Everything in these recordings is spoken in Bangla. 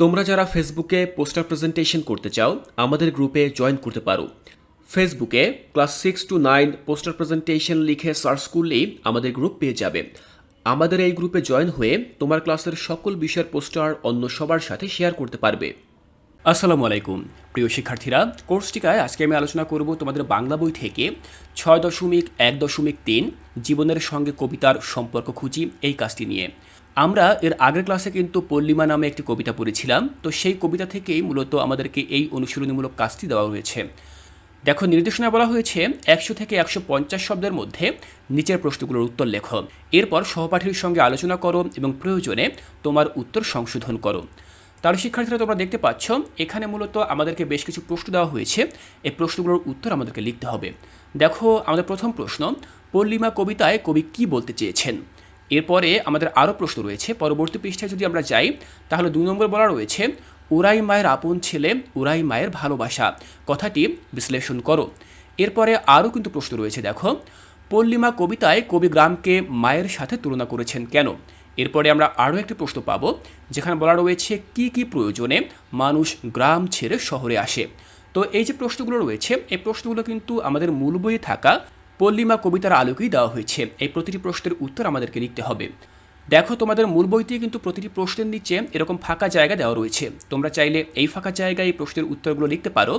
তোমরা যারা ফেসবুকে পোস্টার প্রেজেন্টেশন করতে চাও, আমাদের গ্রুপে জয়েন করতে পারো। ফেসবুকে class six to nine poster presentation লিখে সার্চ করলেই আমাদের গ্রুপ পেয়ে যাবে। আমাদের এই গ্রুপে জয়েন হয়ে তোমার ক্লাসের সকল বিষয়ের পোস্টার অন্য সবার সাথে শেয়ার করতে পারবে। আসসালামু আলাইকুম। প্রিয় শিক্ষার্থীরা কোর্সটিকায় আজকে আমি আলোচনা করব তোমাদের বাংলা বই থেকে ছয় দশমিক এক দশমিক তিন, জীবনের সঙ্গে কবিতার সম্পর্ক খুঁজি এই কাজটি নিয়ে। আমরা এর আগের ক্লাসে কিন্তু পল্লিমা নামে একটি কবিতা পড়েছিলাম। তো সেই কবিতা থেকেই মূলত আমাদেরকে এই অনুশীলনীমূলক কাজটি দেওয়া হয়েছে। দেখো নির্দেশনা বলা হয়েছে, একশো থেকে একশো পঞ্চাশ শব্দের মধ্যে নিচের প্রশ্নগুলোর উত্তর লেখো। এরপর সহপাঠীর সঙ্গে আলোচনা করো এবং প্রয়োজনে তোমার উত্তর সংশোধন করো। তার শিক্ষার্থীরা তোমরা দেখতে পাচ্ছ, এখানে মূলত আমাদেরকে বেশ কিছু প্রশ্ন দেওয়া হয়েছে। এই প্রশ্নগুলোর উত্তর আমাদেরকে লিখতে হবে। দেখো, আমাদের প্রথম প্রশ্ন, পল্লিমা কবিতায় কবি কি বলতে চেয়েছেন? এরপরে আমাদের আরও প্রশ্ন রয়েছে, পরবর্তী পৃষ্ঠায় যদি আমরা যাই, তাহলে দুই নম্বর বলা রয়েছে, উরাই মায়ের আপন ছেলে, উরাই মায়ের ভালোবাসা। কথাটি বিশ্লেষণ করো। এরপরে আরও কিন্তু প্রশ্ন রয়েছে, দেখো, পল্লিমা কবিতায় কবি গ্রামকে মায়ের সাথে তুলনা করেছেন কেন? এরপরে আমরা আরও একটি প্রশ্ন পাবো, যেখানে বলা রয়েছে, কি কি প্রয়োজনে মানুষ গ্রাম ছেড়ে শহরে আসে? তো এই যে প্রশ্নগুলো রয়েছে, এই প্রশ্নগুলো কিন্তু আমাদের মূল বইয়ে থাকা পল্লিমা কবিতার আলোকেই দেওয়া হয়েছে। এই প্রতিটি প্রশ্নের উত্তর আমাদেরকে লিখতে হবে। দেখো, তোমাদের মূল বইতে কিন্তু প্রতিটি প্রশ্নের নিচে এরকম ফাঁকা জায়গা দেওয়া রয়েছে। তোমরা চাইলে এই ফাঁকা জায়গায় এই প্রশ্নের উত্তরগুলো লিখতে পারো।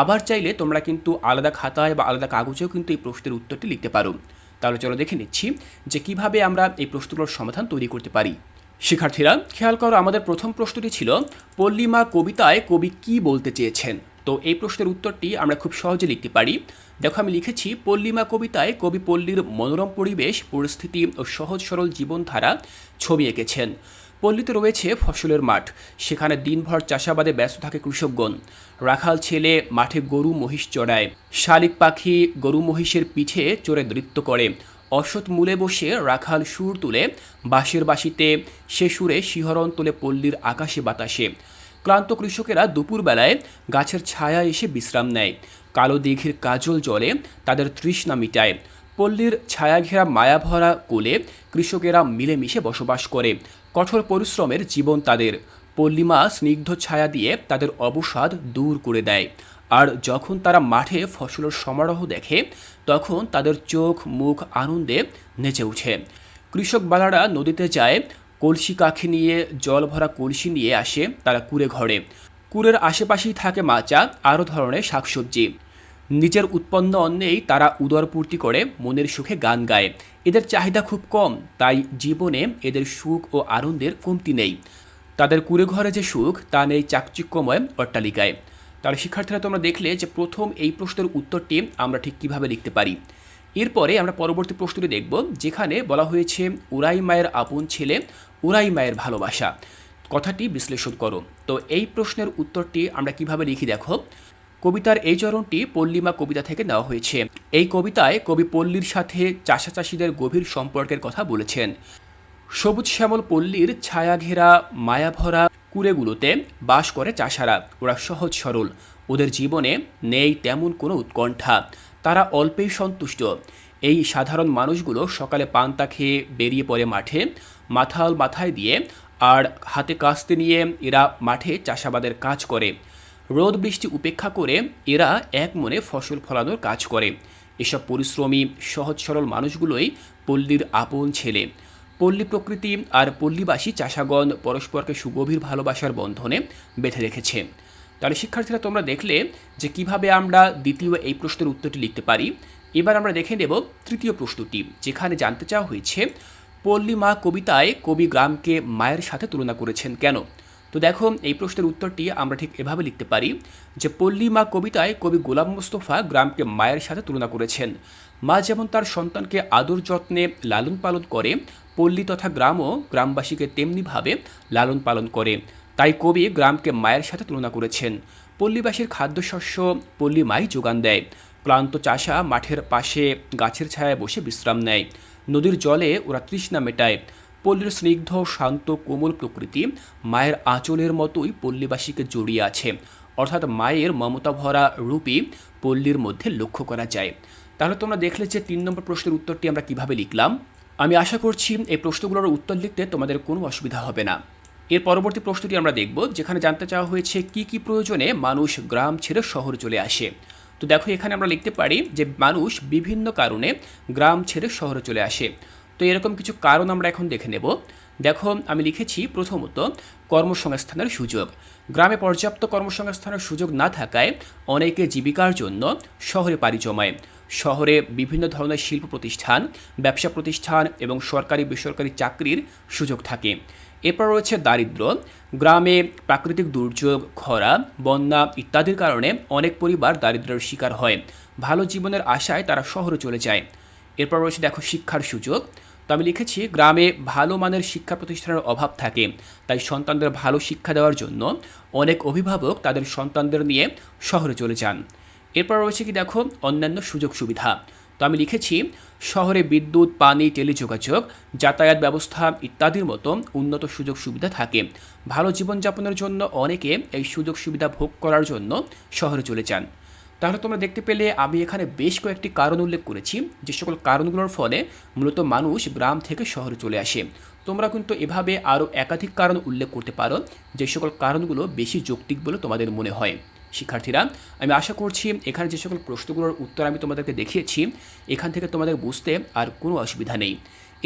আবার চাইলে তোমরা কিন্তু আলাদা খাতায় বা আলাদা কাগজেও কিন্তু এই প্রশ্নের উত্তরটি লিখতে পারো। তাহলে চলো দেখে নিচ্ছি যে কীভাবে আমরা এই প্রশ্নগুলোর সমাধান তৈরি করতে পারি। শিক্ষার্থীরা, খেয়াল করো আমাদের প্রথম প্রশ্নটি ছিল, পল্লিমা কবিতায় কবি কি বলতে চেয়েছেন? তো এই প্রশ্নের উত্তরটি আমরা খুব সহজে লিখতে পারি। দেখো, আমি লিখেছি, পল্লিমা কবিতায় কবি পল্লীর মনোরম পরিবেশ, পরিস্থিতি ও সহজ সরল জীবনধারা ছবি এঁকেছেন। পল্লীতে রয়েছে ফসলের মাঠ, সেখানে দিনভর চাষাবাদে ব্যস্ত থাকে কৃষকগণ। রাখাল ছেলে মাঠে গরু মহিষ চড়ায়, শালিক পাখি গরু মহিষের পিঠে চড়ে নৃত্য করে। অসৎ মূলে বসে রাখাল সুর তুলে, বাঁশের বাঁশিতে সে সুরে শিহরণ তোলে পল্লীর আকাশে বাতাসে। ক্লান্ত কৃষকেরা দুপুরবেলায় গাছের ছায়া এসে বিশ্রাম নেয়। কালো দীঘির কাজল জলে তাদের তৃষ্ণা মিটায়। পল্লীর ছায়াঘেরা মায়াভরা কোলে কৃষকেরা মিলেমিশে বসবাস করে। কঠোর পরিশ্রমের জীবন তাদের। পল্লিমা স্নিগ্ধ ছায়া দিয়ে তাদের অবসাদ দূর করে দেয়। আর যখন তারা মাঠে ফসলের সমারোহ দেখে, তখন তাদের চোখ, মুখ, আনন্দে নেচে ওঠে। কৃষক বালারা নদীতে যায় কলসি কাখে নিয়ে, জল ভরা কলসি নিয়ে আসে তারা কুড়ে ঘরে। কুড়ের আশেপাশেই থাকে মাচা, আরও ধরনের শাকসবজি। নিজের উৎপন্ন অন্নেই তারা উদরপূর্তি করে, মনের সুখে গান গায়। এদের চাহিদা খুব কম, তাই জীবনে এদের সুখ ও আনন্দের কমতি নেই। তাদের কুড়ে ঘরে যে সুখ, তা নেই চাকচিক্যময় অট্টালিকায়। তাহলে শিক্ষার্থীরা তোমরা দেখলে যে প্রথম এই প্রশ্নের উত্তরটি আমরা ঠিক কীভাবে লিখতে পারি। এরপরে আমরা পরবর্তী প্রশ্নটি দেখব, যেখানে বলা হয়েছে, উরাই মায়ের আপন ছেলে, উরাই মায়ের ভালোবাসা। কথাটি বিশ্লেষণ করো। তো এই প্রশ্নের উত্তরটি আমরা কীভাবে লিখি দেখো। কবিতার এই চরণটি পল্লিমা কবিতা থেকে নেওয়া হয়েছে। এই কবিতায় কবি পল্লীর সাথে চাষাচাষিদের গভীর সম্পর্কের কথা বলেছেন। সবুজ শ্যামল পল্লীর ছায়াঘেরা, মায়াভরা কুড়েগুলোতে বাস করে চাষারা। ওরা সহজ সরল। ওদের জীবনে নেই তেমন কোনো উৎকণ্ঠা। তারা অল্পেই সন্তুষ্ট। এই সাধারণ মানুষগুলো সকালে পান্তা খেয়ে বেরিয়ে পড়ে মাঠে, মাথাল মাথায় দিয়ে, আর হাতে কাস্তে নিয়ে এরা মাঠে চাষাবাদের কাজ করে। রোদ বৃষ্টি উপেক্ষা করে এরা এক মনে ফসল ফলানোর কাজ করে। এসব পরিশ্রমী, সহজ সরল মানুষগুলোই পল্লীর আপন ছেলে। পল্লী প্রকৃতি আর পল্লীবাসী চাষাগণ পরস্পরকে সুগভীর ভালোবাসার বন্ধনে বেঁধে রেখেছে। তাহলে শিক্ষার্থীরা তোমরা দেখলে যে কীভাবে আমরা দ্বিতীয় এই প্রশ্নের উত্তরটি লিখতে পারি। এবার আমরা দেখে নেব তৃতীয় প্রশ্নটি, যেখানে জানতে চাওয়া হয়েছে, পল্লী মা কবিতায় কবি গ্রামকে মায়ের সাথে তুলনা করেছেন কেন? তো দেখো, এই প্রশ্নের উত্তরটি আমরা ঠিক এভাবে লিখতে পারি যে পল্লী মা কবিতায় কবি গোলাম মুস্তফা গ্রামকে মায়ের সাথে তুলনা করেছেন। মা যেমন তার সন্তানকে আদর যত্নে লালন পালন করে, পল্লী তথা গ্রামও গ্রামবাসীকে তেমনিভাবে লালন পালন করে। তাই কবি গ্রামকে মায়ের সাথে তুলনা করেছেন। পল্লীবাসীর খাদ্যশস্য পল্লী মাই যোগান দেয়। ক্লান্ত চাষা মাঠের পাশে গাছের ছায়ায় বসে বিশ্রাম নেয়। নদীর জলে ওরা তৃষ্ণা মেটায়। পল্লীর স্নিগ্ধ, শান্ত, কোমল প্রকৃতি মায়ের আঁচলের মতোই পল্লীবাসীকে জড়িয়ে আছে। অর্থাৎ মায়ের মমতা ভরা রূপই পল্লীর মধ্যে লক্ষ্য করা যায়। তাহলে তোমরা দেখলে যে তিন নম্বর প্রশ্নের উত্তরটি আমরা কীভাবে লিখলাম? আমি আশা করছি এই প্রশ্নগুলোর উত্তর লিখতে তোমাদের কোনো অসুবিধা হবে না। এর পরবর্তী প্রশ্নটি আমরা দেখব, যেখানে জানতে চাওয়া হয়েছে কি কি প্রয়োজনে মানুষ গ্রাম ছেড়ে শহরে চলে আসে। তো দেখো, এখানে আমরা লিখতে পারি যে মানুষ বিভিন্ন কারণে গ্রাম ছেড়ে শহরে চলে আসে। তো এরকম কিছু কারণ আমরা এখন দেখে নেব। দেখো, আমি লিখেছি প্রথমত, কর্মসংস্থানের সুযোগ। গ্রামে পর্যাপ্ত কর্মসংস্থানের সুযোগ না থাকায় অনেকে জীবিকার জন্য শহরে পাড়ি জমায়। শহরে বিভিন্ন ধরনের শিল্প প্রতিষ্ঠান, ব্যবসা প্রতিষ্ঠান এবং সরকারি বেসরকারি চাকরির সুযোগ থাকে। এরপর রয়েছে দারিদ্র্য গ্রামে প্রাকৃতিক দুর্যোগ, খরা, বন্যা ইত্যাদির কারণে অনেক পরিবার দারিদ্র্যের শিকার হয়। ভালো জীবনের আশায় তারা শহরে চলে যায়। এরপর রয়েছে দেখো শিক্ষার সুযোগ। তো আমি লিখেছি, গ্রামে ভালো মানের শিক্ষা প্রতিষ্ঠানের অভাব থাকে, তাই সন্তানদের ভালো শিক্ষা দেওয়ার জন্য অনেক অভিভাবক তাদের সন্তানদের নিয়ে শহরে চলে যান। এরপর রয়েছে কি দেখো, অন্যান্য সুযোগ সুবিধা। তো আমি লিখেছি, শহরে বিদ্যুৎ, পানি, টেলিযোগাযোগ, যাতায়াত ব্যবস্থা ইত্যাদির মতো উন্নত সুযোগ সুবিধা থাকে। ভালো জীবনযাপনের জন্য অনেকে এই সুযোগ সুবিধা ভোগ করার জন্য শহরে চলে যান। তাহলে তোমরা দেখতে পেলে, আমি এখানে বেশ কয়েকটি কারণ উল্লেখ করেছি, যে সকল কারণগুলোর ফলে মূলত মানুষ গ্রাম থেকে শহরে চলে আসে। তোমরা কিন্তু এভাবে আরও একাধিক কারণ উল্লেখ করতে পারো, যে সকল কারণগুলো বেশি যৌক্তিক বলে তোমাদের মনে হয়। শিক্ষার্থীরা। আমি আশা করছি এখানে যে সকল প্রশ্নগুলোর উত্তর আমি তোমাদেরকে দেখিয়েছি, এখান থেকে তোমাদের বুঝতে আর কোনো অসুবিধা নেই।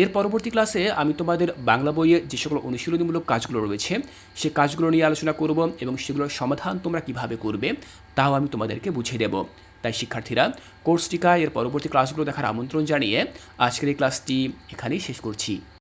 এর পরবর্তী ক্লাসে আমি তোমাদের বাংলা বইয়ে যে সকল অনুশীলনীমূলক কাজগুলো রয়েছে, সে কাজগুলো নিয়ে আলোচনা করব এবং সেগুলোর সমাধান তোমরা কীভাবে করবে, তাও আমি তোমাদেরকে বুঝিয়ে দেব। তাই শিক্ষার্থীরা, কোর্স টিকা এর পরবর্তী ক্লাসগুলো দেখার আমন্ত্রণ জানিয়ে আজকের এই ক্লাসটি এখানেই শেষ করছি।